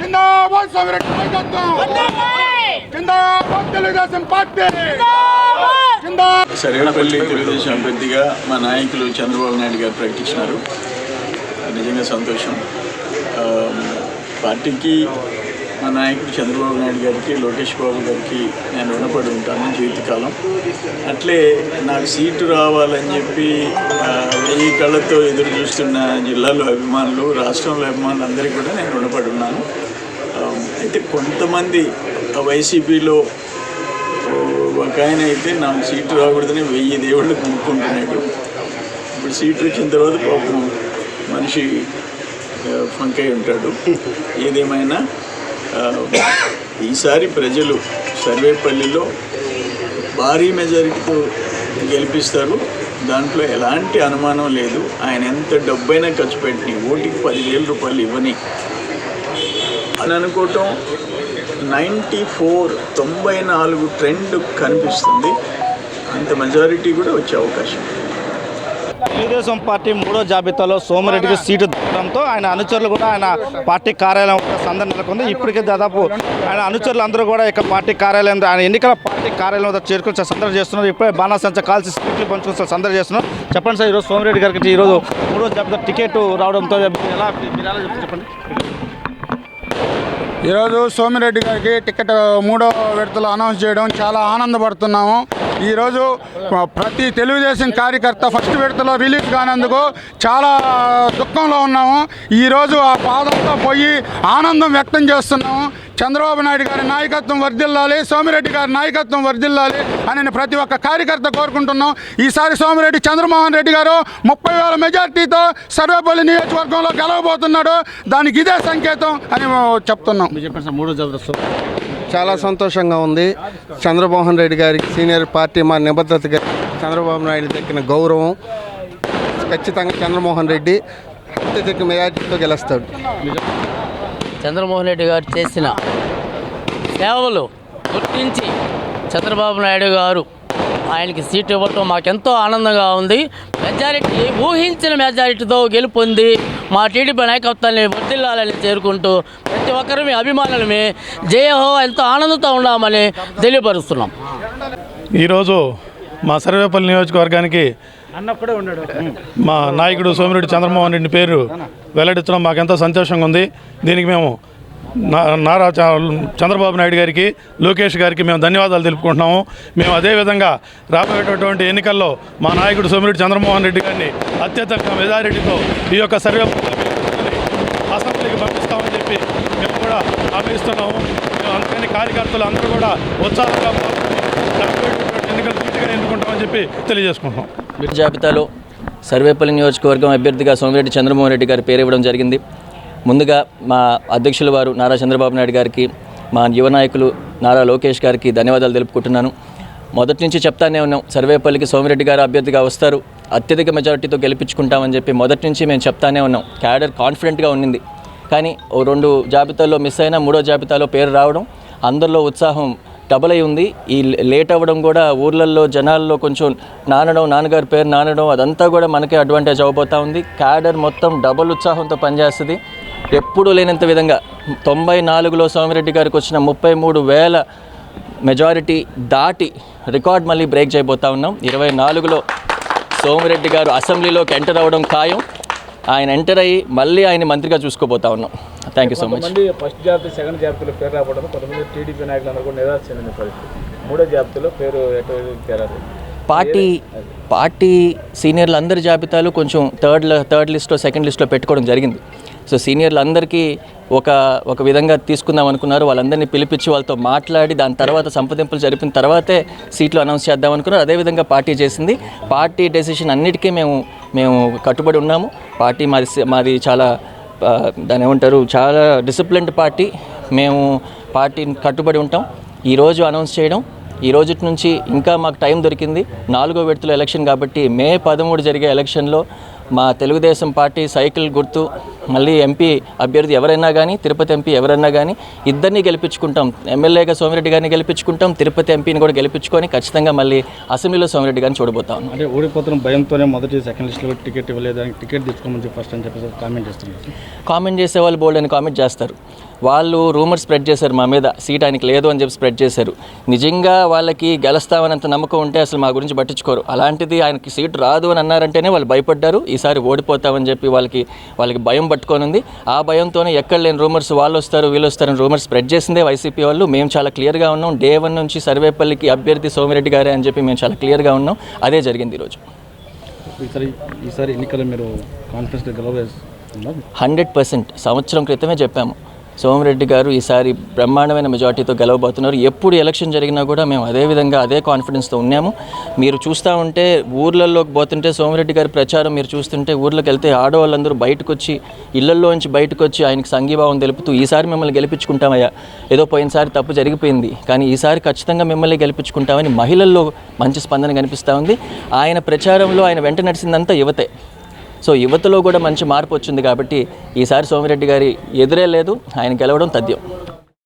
జిందాబాద్ సోమిరెడ్డి జిందాబాద్ తెలుగుదేశం పార్టీ. తెలుగుదేశం అభ్యర్థిగా మా నాయకులు చంద్రబాబు నాయుడు గారు ప్రకటించినారు. నిజంగా సంతోషం. పార్టీకి మా నాయకుడు చంద్రబాబు నాయుడు గారికి లోకేష్ బాబు గారికి నేను రుణపడి ఉంటాను జీవితకాలం. అట్లే నాకు సీటు రావాలని చెప్పి ఈ కళ్ళతో ఎదురు చూస్తున్న జిల్లాలో అభిమానులు రాష్ట్రంలో అభిమానులు అందరికీ కూడా నేను రుణపడి ఉన్నాను అయితే కొంతమంది వైసీపీలో ఒక ఆయన అయితే నాకు సీటు రాకూడదని వెయ్యి దేవుళ్ళు కొనుక్కుంటున్నాడు. ఇప్పుడు సీటు వచ్చిన తర్వాత పాపం మనిషి ఫంకై ఉంటాడు. ఏదేమైనా ఈసారి ప్రజలు సర్వేపల్లిలో భారీ మెజారిటీతో గెలిపిస్తారు. దాంట్లో ఎలాంటి అనుమానం లేదు. ఆయన ఎంత డబ్బైనా ఖర్చు పెట్టి ఓటికి పదివేల రూపాయలు ఇవ్వని. అని అనుకోవటం నైంటీ ఫోర్ తొంభై నాలుగు ట్రెండ్ కనిపిస్తుంది. అంత మెజారిటీ కూడా వచ్చే అవకాశం. తెలుగుదేశం పార్టీ మూడో జాబితాలో సోమరెడ్డికి సీటు దొరకడంతో ఆయన అనుచరులు కూడా ఆయన పార్టీ కార్యాలయం వద్ద నెలకొంది. ఇప్పటికే దాదాపు ఆయన అనుచరులు అందరూ కూడా ఇక పార్టీ కార్యాలయం ఆయన ఎన్నికల పార్టీ కార్యాలయం వద్ద చేరుకుని సందర్శన చేస్తున్నారు. ఇప్పుడే బాణాసంచ కాల్చి స్పీట్లు పంచుకుని సందర్శన చేస్తున్నారు. చెప్పండి సార్ ఈరోజు సోమిరెడ్డి గారికి ఈరోజు మూడో జాబితా టికెట్ రావడంతో ఎలా మీరు ఎలా చెప్పండి. ఈరోజు సోమిరెడ్డి గారికి టికెట్ మూడో విడతలో అనౌన్స్ చేయడం చాలా ఆనందపడుతున్నాము. ఈరోజు ప్రతి తెలుగుదేశం కార్యకర్త ఫస్ట్ విడతలో రిలీజ్ కానందుకు చాలా దుఃఖంలో ఉన్నాము. ఈరోజు ఆ బాధంతో పోయి ఆనందం వ్యక్తం చేస్తున్నాము. చంద్రబాబు నాయుడు గారి నాయకత్వం వర్ధిల్లాలి సోమిరెడ్డి గారి నాయకత్వం వర్ధిల్లాలి అని ప్రతి ఒక్క కార్యకర్త కోరుకుంటున్నాం. ఈసారి సోమిరెడ్డి చంద్రమోహన్ రెడ్డి గారు ముప్పై వేల మెజార్టీతో సర్వేపల్లి నియోజకవర్గంలో గెలవబోతున్నాడు. దానికి ఇదే సంకేతం అని చెప్తున్నాం. చాలా సంతోషంగా ఉంది. చంద్రమోహన్ రెడ్డి గారికి సీనియర్ పార్టీ మా నిబద్ధతగా చంద్రబాబు నాయుడు దక్కిన గౌరవం. ఖచ్చితంగా చంద్రమోహన్ రెడ్డి అత్యధిక మెజార్టీతో గెలుస్తాడు. చంద్రమోహన్ రెడ్డి గారు చేసిన సేవలు గుర్తించి చంద్రబాబు నాయుడు గారు ఆయనకి సీట్ ఇవ్వటం మాకెంతో ఆనందంగా ఉంది. మెజారిటీ ఊహించిన మెజారిటీతో గెలుపొంది మా టీడీపీ నాయకత్వాన్ని వర్దిల్లాలని చేరుకుంటూ ప్రతి ఒక్కరు మీ అభిమానులమే జయహో ఎంతో ఆనందంతో ఉన్నామని తెలియపరుస్తున్నాం. ఈరోజు మా సర్వేపల్లి నియోజకవర్గానికి మా నాయకుడు సోమిరెడ్డి చంద్రమోహన్ రెడ్డి పేరు వెల్లడించడం మాకెంతో సంతోషంగా ఉంది. దీనికి మేము నా- నారా చ- చంద్రబాబు నాయుడు గారికి లోకేష్ గారికి మేము ధన్యవాదాలు తెలుపుకుంటున్నాము. మేము అదేవిధంగా రాబోయేటటువంటి ఎన్నికల్లో మా నాయకుడు సోమిరెడ్డి చంద్రమోహన్ రెడ్డి గారిని అత్యధిక మెజారిటీతో ఈ యొక్క సర్వే అసెంబ్లీకి పంపిస్తామని చెప్పి మేము కూడా హామీ ఇస్తున్నాము అందుకని కార్యకర్తలు అందరూ కూడా ఉత్సాహంగా ఎన్నికలు పూర్తిగా ఎన్నుకుంటామని చెప్పి తెలియజేసుకుంటున్నాం. వీటి జాబితాలో సర్వేపల్లి నియోజకవర్గం అభ్యర్థిగా సోమిరెడ్డి చంద్రమోహన్ రెడ్డి గారి పేరు ఇవ్వడం జరిగింది. ముందుగా మా అధ్యక్షుల వారు నారా చంద్రబాబు నాయుడు గారికి మా యువ నాయకులు నారా లోకేష్ గారికి ధన్యవాదాలు తెలుపుకుంటున్నాను. మొదటి నుంచి చెప్తానే ఉన్నాం సర్వేపల్లికి సోమిరెడ్డి గారు అభ్యర్థిగా వస్తారు. అత్యధిక మెజారిటీతో గెలిపించుకుంటామని చెప్పి మొదటి నుంచి మేము చెప్తానే ఉన్నాం. క్యాడర్ కాన్ఫిడెంట్గా ఉండింది. కానీ ఓ రెండు జాబితాల్లో మిస్ అయినా మూడో జాబితాలో పేరు రావడం అందరిలో ఉత్సాహం డబుల్ అయి ఉంది. ఈ లేట్ అవ్వడం కూడా ఊర్లలో జనాల్లో కొంచెం నానడం నాన్నగారి పేరు నానడం అదంతా కూడా మనకే అడ్వాంటేజ్ అవబోతూ ఉంది. క్యాడర్ మొత్తం డబుల్ ఉత్సాహంతో పనిచేస్తుంది. ఎప్పుడూ లేనంత విధంగా తొంభై నాలుగులో సోమిరెడ్డి గారికి వచ్చిన ముప్పై మూడు వేల మెజారిటీ దాటి రికార్డ్ మళ్ళీ బ్రేక్ చేయబోతా ఉన్నాం. ఇరవై నాలుగులో సోమిరెడ్డి గారు అసెంబ్లీలోకి ఎంటర్ అవ్వడం ఖాయం. ఆయన ఎంటర్ అయ్యి మళ్ళీ ఆయన మంత్రిగా చూసుకోబోతా ఉన్నాం. Thank you so much first జాబితా సెకండ్ జాబితాలో పేరు రావడం కొంతమంది టీడీపీ నాయకులు అందరూ నిరాశ చెందిన పరిస్థితి. మూడో జాబితాలో పేరు పార్టీ పార్టీ సీనియర్లు అందరి జాబితాలు కొంచెం థర్డ్ థర్డ్ లిస్ట్లో సెకండ్ లిస్ట్లో పెట్టుకోవడం జరిగింది. సో సీనియర్లు అందరికీ ఒక ఒక విధంగా తీసుకుందాం అనుకున్నారు. వాళ్ళందరినీ పిలిపించి వాళ్ళతో మాట్లాడి దాని తర్వాత సంప్రదింపులు జరిపిన తర్వాతే సీట్లు అనౌన్స్ చేద్దాం అనుకున్నారు. అదేవిధంగా పార్టీ చేసింది. పార్టీ డెసిషన్ అన్నిటికీ మేము మేము కట్టుబడి ఉన్నాము. పార్టీ మాది మాది చాలా దాని ఏమంటారు చాలా డిసిప్లిన్డ్ పార్టీ. మేము పార్టీని కట్టుబడి ఉంటాం. ఈరోజు అనౌన్స్ చేయడం ఈ రోజు నుంచి ఇంకా మాకు టైం దొరికింది. నాలుగో విడతలో ఎలక్షన్ కాబట్టి మే పదమూడు జరిగే ఎలక్షన్లో మా తెలుగుదేశం పార్టీ సైకిల్ గుర్తు మళ్ళీ ఎంపీ అభ్యర్థి ఎవరైనా కానీ తిరుపతి ఎంపీ ఎవరైనా కానీ ఇద్దరిని గెలిపించుకుంటాం. ఎమ్మెల్యేగా సోమిరెడ్డి గారిని గెలిపించుకుంటాం. తిరుపతి ఎంపీని కూడా గెలిపించుకొని ఖచ్చితంగా మళ్ళీ అసెంబ్లీలో సోమిరెడ్డి గారిని చూడబోతాం అంటే ఓడిపోతున్న భయంతోనే మొదటి సెకండ్ లిస్ట్లో టికెట్ ఇవ్వలేదు టికెట్ చెప్పి ఫస్ట్ అని చెప్పేసి కామెంట్ చేస్తున్నారు. కామెంట్ చేసే వాళ్ళు బోల్డ్ అని కామెంట్ చేస్తారు. వాళ్ళు రూమర్ స్ప్రెడ్ చేశారు మా మీద సీట్ ఆయనకి లేదు అని చెప్పి స్ప్రెడ్ చేశారు. నిజంగా వాళ్ళకి గెలుస్తామనంత నమ్మకం ఉంటే అసలు మా గురించి పట్టించుకోరు. అలాంటిది ఆయనకి సీట్ రాదు అని అన్నారంటేనే వాళ్ళు భయపడ్డారు. ఈసారి ఓడిపోతామని చెప్పి వాళ్ళకి వాళ్ళకి భయం పట్టుకొని ఉంది. ఆ భయంతోనే ఎక్కడ లేని రూమర్స్ వాళ్ళు వస్తారు వీళ్ళు వస్తారని రూమర్స్ స్ప్రెడ్ చేసిందే వైసీపీ వాళ్ళు. మేము చాలా క్లియర్గా ఉన్నాం. డే వన్ నుంచి సర్వేపల్లికి అభ్యర్థి సోమిరెడ్డి గారే అని చెప్పి మేము చాలా క్లియర్గా ఉన్నాం. అదే జరిగింది ఈరోజు. ఈసారి ఈసారి ఎన్నికలు మీరు కాన్ఫిడెన్స్ హండ్రెడ్ పర్సెంట్. సంవత్సరం క్రితమే చెప్పాము. సోమిరెడ్డి గారు ఈసారి బ్రహ్మాండమైన మెజార్టీతో గెలవబోతున్నారు. ఎప్పుడు ఎలక్షన్ జరిగినా కూడా మేము అదే విధంగా అదే కాన్ఫిడెన్స్తో ఉన్నాము. మీరు చూస్తూ ఉంటే ఊర్లలోకి పోతుంటే సోమిరెడ్డి గారి ప్రచారం మీరు చూస్తుంటే ఊర్లోకి వెళ్తే ఆడవాళ్ళందరూ బయటకు వచ్చి ఇళ్ళలోంచి బయటకు వచ్చి ఆయనకు సంఘీభావం తెలుపుతూ ఈసారి మిమ్మల్ని గెలిపించుకుంటామయ్యా. ఏదో పోయినసారి తప్పు జరిగిపోయింది. కానీ ఈసారి ఖచ్చితంగా మిమ్మల్ని గెలిపించుకుంటామని మహిళల్లో మంచి స్పందన కనిపిస్తూ ఉంది. ఆయన ప్రచారంలో ఆయన వెంట నడిచిందంతా యువతే. సో యువతలో కూడా మంచి మార్పు వచ్చింది కాబట్టి ఈసారి సోమిరెడ్డి గారి ఎదురే లేదు. ఆయన గెలవడం తథ్యం.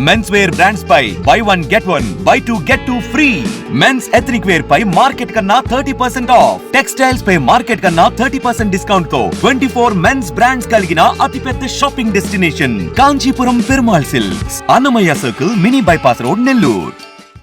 Men's wear brands పై buy one get one buy two get two free men's ethnic wear పై మార్కెట్ కన్నా థర్టీ పర్సెంట్ ఆఫ్ టెక్స్టైల్స్ పై మార్కెట్ కన్నా థర్టీ పర్సెంట్ డిస్కౌంట్తో ట్వంటీ ఫోర్ మెన్స్ బ్రాండ్స్ కలిగిన అతిపెద్ద shopping destination Kanchipuram Perumal silks Annamayya circle mini bypass road Nellore